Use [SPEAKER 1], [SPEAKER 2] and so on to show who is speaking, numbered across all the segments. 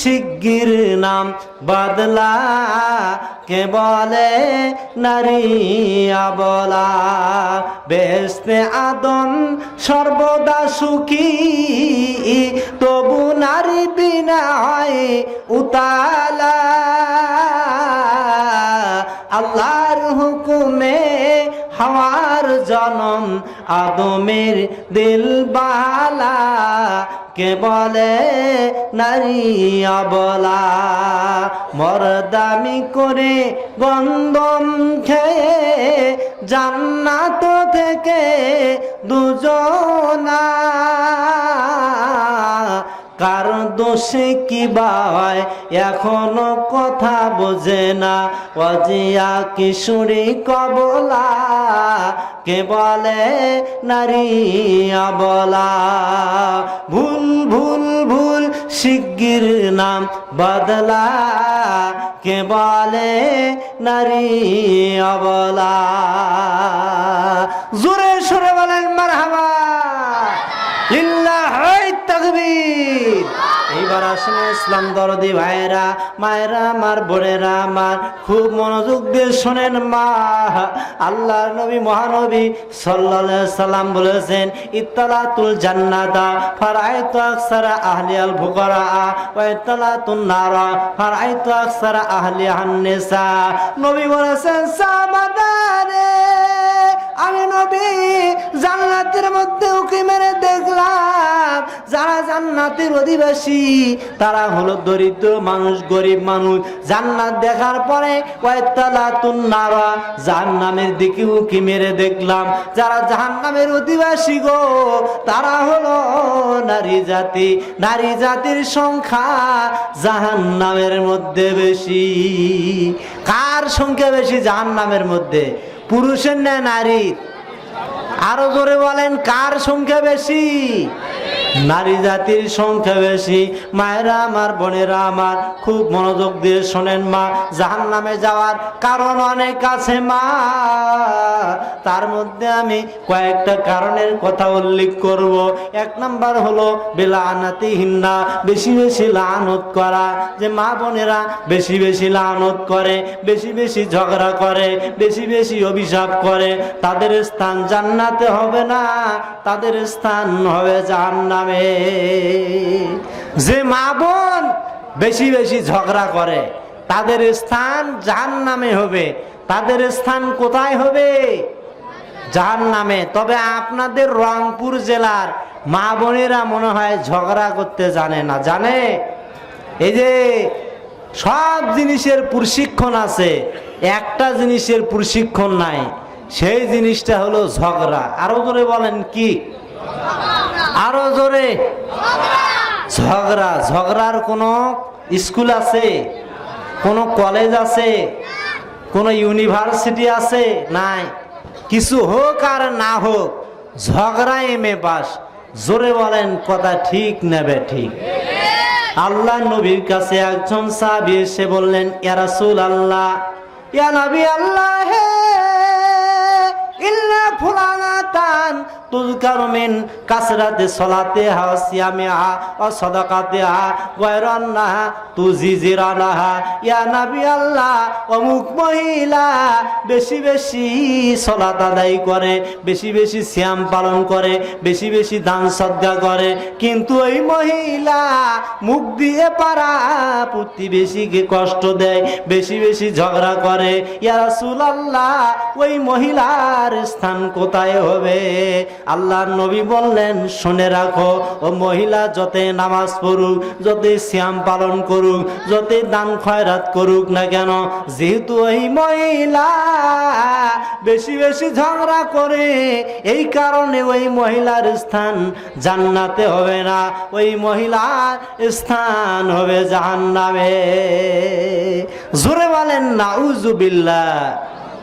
[SPEAKER 1] শিগগির নাম বদলা। কে বলে? নারী আবলা বেসতে আদম সর্বদা সুখী। তবু নারী বিনা হয় উতালা। হাওয়ার জনম আদমের দিল বালা কে বলে? নারী অবলা। মরদামি করে গন্দম খেয়ে জান্নাত থেকে দুজনা। কার দোষে কি বায় এখনও কথা বোঝে না। অজিয়া কিশোরী কবলা, কে বলে নারী অবলা? ভুল ভুল ভুল, শিগগির নাম বদলা। কে বলে নারী অবলা? জোরে সরে বলেন মারহাবা লিল্লাহ তাকবীর আসেন ইসলাম দরদি ভাইরা, মায়েরা আমার বোনেরা আমার খুব মনোযোগ দিয়ে শোনেন মা। নবী মহানবী সাল্লাম বলেছেন জান্নাতা আকসারা ইত্তালাতুন নারা আকসারা নবী বলেছেন, সামাদারে, আমি নবী, জান্নাতের মধ্যে উকি মেরে দেখলাম যারা জান্নাতের অধিবাসী, তারা হলো দরিদ্র মানুষ, গরিব মানুষ। জান্নাত দেখার পরে নারা, জাহান্নামের দিকে উকি মেরে দেখলাম। যারা জাহান্নামের অধিবাসী গো, তারা হলো নারী জাতি। নারী জাতির সংখ্যা জাহান্নামের মধ্যে বেশি। কার সংখ্যা বেশি জাহান্নামের মধ্যে? পুরুষের না নারীর? আরও জোরে বলেন, কার সংখ্যা বেশি? নারী জাতির সংখ্যা বেশি। মায়েরা আমার, বোনেরা আমার, খুব মনোযোগ দিয়ে শোনেন মা। জাহান নামে যাওয়ার কারণ অনেক আছে মা। তার মধ্যে আমি কয়েকটা কারণের কথা উল্লেখ করব। এক নাম্বার হলো বেলা আনাতি হিন্না বেশি বেশি লানত করা। যে মা বোনেরা বেশি বেশি লানত করে, বেশি বেশি ঝগড়া করে, বেশি বেশি অভিশাপ করে। তাদের স্থান জান্নাতে হবে না, তাদের স্থান হবে জাহান্নামে যে মা বোন বেশি বেশি ঝগড়া করে, তাদের স্থান জাহান্নামে হবে। তাদের স্থান কোথায় হবে? জাহান নামে। তবে আপনাদের রংপুর জেলার মা বোনেরা মনে হয় ঝগড়া করতে জানে না। জানে? এই যে সব জিনিসের প্রশিক্ষণ আছে, একটা জিনিসের প্রশিক্ষণ নাই, সেই জিনিসটা হলো ঝগড়া। আরও করে বলেন কি? আরও জোরে। ঝগড়া। ঝগড়ার কোনো স্কুল আছে? কোনো কলেজ আছে? কোনো ইউনিভার্সিটি আছে? নাই। কিছু হোক আর না হোক, ঝগড়া এম এ জোরে বলেন, কথা ঠিক নেবে ঠিক। আল্লাহ নবীর কাছে একজন সাহাবী এসে বললেন, ইয়া রাসূল আল্লাহ ইয়া নবী আল্লাহ হে ইল্লা ফুলানাতান সলাতে হা ইয়া নবী আল্লাহ, অমুক মহিলা বেশি বেশি করে, বেশি বেশি শ্যাম পালন করে, বেশি বেশি দান সদ্গা করে। কিন্তু ওই মহিলা মুখ দিয়ে পারা প্রতিবেশীকে কষ্ট দেয়, বেশি বেশি ঝগড়া করে। ইয়া রাসূলুল্লাহ, ওই মহিলার স্থান কোথায় হবে? আল্লাহ নবী বললেন, শুনে রাখো, ও মহিলা যতে নামাজ পড়ুক, যতে শ্যাম পালন করুক, যতে দান খয়রাত করুক না কেন, যেহেতু ওই মহিলা বেশি বেশি ঝগড়া করে, এই কারণে ওই মহিলার স্থান জান্নাতে হবে না, ওই মহিলার স্থান হবে জাহান্নামে। জোরে বলেন, নাউজুবিল্লাহ।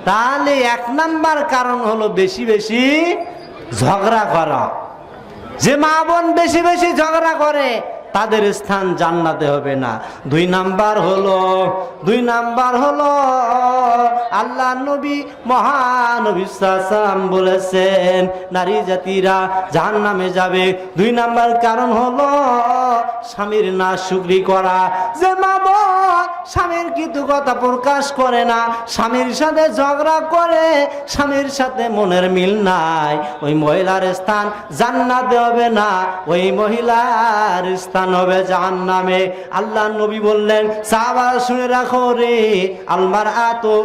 [SPEAKER 1] তাহলে এক নাম্বার কারণ হলো বেশি বেশি ঝগড়া করা। যে মা বোন বেশি বেশি ঝগড়া করে, তাদের স্থান জান্নাতে হবে না। দুই নাম্বার হলো, দুই নাম্বার হলো, আল্লাহ নবী মহানবী বলেছেন, নারী জাতিরা জাহান নামে যাবে। দুই নাম্বার কারণ হলো, স্বামীর না শুকরি করা। যে মা বোন স্বামীর কৃতজ্ঞতা প্রকাশ করে না। স্বামীর সাথে ঝগড়া করে, স্বামীর সাথে মনের মিল নাই। ওই মহিলার স্থান জান্নাতে হবে না, ওই মহিলার স্থান হবে জাহান্নামে। আল্লাহ নবী বললেন, সাহাবা শুনে রাখো রে আলমার আতো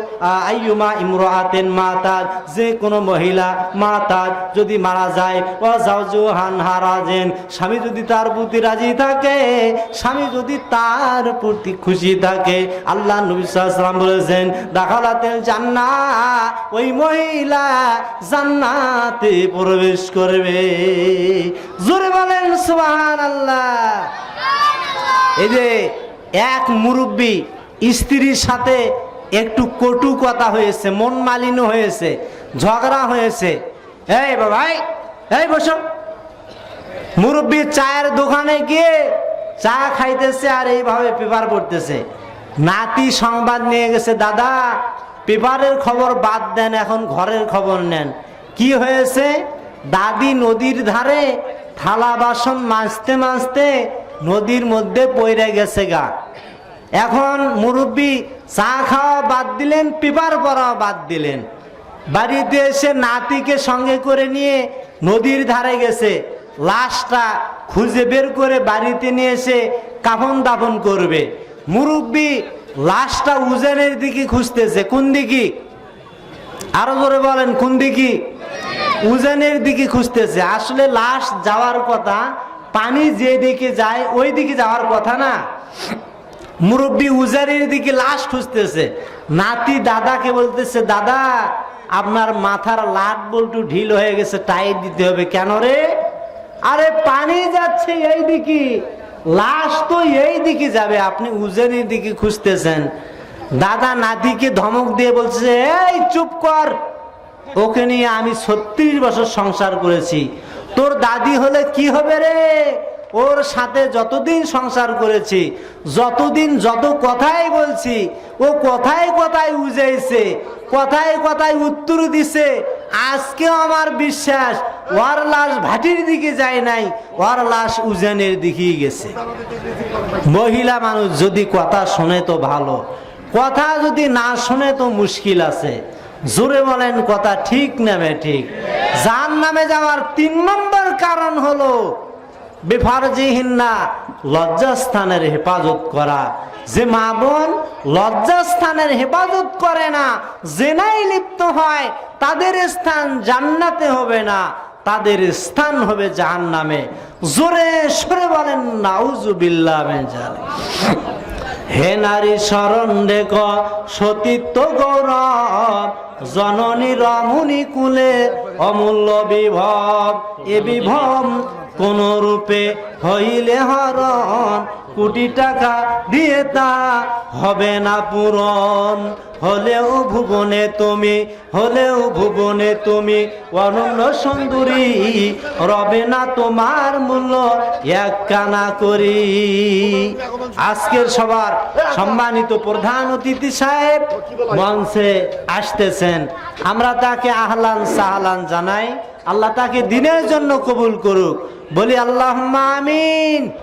[SPEAKER 1] আইয়ুমা ইমরাতেন মাতার যে কোনো মহিলা মাতার যদি মারা যায় ও যাও হান হারাজেন। স্বামী যদি তার প্রতি রাজি থাকে, স্বামী যদি তার প্রতি খুশি থাকে আল্লাহ নবী সাল্লাম বলেছেন দাখালাতেন জান্না ওই মহিলা জান্নাতে প্রবেশ করবে। জোরে বলেন সুবহান আল্লাহ এই যে এক মুরব্বী স্ত্রীর সাথে একটু কটু কথা হয়েছে, মন মালিন্য হয়েছে, ঝগড়া হয়েছে। এই বাবাই এই বসো। মুরব্বী চায়ের দোকানে গিয়ে চা খাইতেছে আর এইভাবে পেপার পড়তেছে। নাতি সংবাদ নিয়ে গেছে, দাদা, পেপারের খবর বাদ দেন, এখন ঘরের খবর নেন। কি হয়েছে? দাদি নদীর ধারে থালা বাসন মাজতে মাজতে নদীর মধ্যে পড়ে গেছে গা। এখন মুরব্বী চা খাওয়া বাদ দিলেন, পেপার পড়াও বাদ দিলেন। বাড়িতে এসে নাতিকে সঙ্গে করে নিয়ে নদীর ধারে গেছে। লাশটা খুঁজে বের করে বাড়িতে নিয়ে এসে কাফন দাফন করবে। মুরব্বী লাশটা উজানের দিকে খুঁজতেছে, কোন দিকে? আরও জোরে বলেন, কোন দিকে? উজানের দিকে খুঁজতেছে। আসলে লাশ যাওয়ার কথা, পানি যে দিকে যায়, ওই দিকে যাওয়ার কথা না। মুরব্বী উজারের দিকে লাশ খুঁজতেছে। নাতি দাদাকে বলতেছে, দাদা, আপনার মাথার লাট বল্টু ঢিল হয়ে গেছে, টাইট দিতে হবে কেন রে? আরে পানি যাচ্ছে এই দিকে লাশ তো এই দিকে যাবে, আপনি উজানের দিকে খুঁজতেছেন। দাদা নাতিকে ধমক দিয়ে বলছে, এই, চুপ কর। ওকে নিয়ে আমি ছত্রিশ বছর সংসার করেছি। তোর দাদি হলে কি হবে রে? ওর সাথে যতদিন সংসার করেছি, যতদিন যত কথাই বলছি, ও কথায় কথায় উজাইছে, কথায় কথায় উত্তর দিছে আজকেও আমার বিশ্বাস ওর লাশ ভাটির দিকে যায় নাই ওর লাশ উজানের দিকেই গেছে। মহিলা মানুষ যদি কথা শোনে তো ভালো, কথা যদি না শোনে তো মুশকিল আছে। জোরে বলেন, কথা ঠিক নামে ঠিক? যার নামে যাওয়ার তিন নম্বর কারণ হলো বেফারজিহিন্না লজ্জাস্থানের হেফাজত করা। যে মা বোন লজ্জাস্থানের হেফাজত করে না জেনাই লিপ্ত হয়, তাদের স্থান জান্নাতে হবে না, তাদের স্থান হবে জাহান নামে জোরে সরে বলেন নাউজুবিল্লাহ জালিক। হে নারী শরণ রেখ, সতীত্ব গৌরব, জননী রমণী কুলে অমূল্য বিভব এ বিভব কোন রূপে হইলে হরণ কোটি টাকা দিয়ে তা হবে না পূরণ। হলেও ভুবনে তুমি, হলেও ভুবনে তুমি অনন্য সুন্দরী। রবে না তোমার মূল্য এক কানা করি। আজকের সবার সম্মানিত প্রধান অতিথি সাহেব মঞ্চে আসতেছেন। আমরা তাকে আহলান সাহলান জানাই। আল্লাহ তাকে দিনের জন্য কবুল করুক। বলি আল্লাহ আমিন।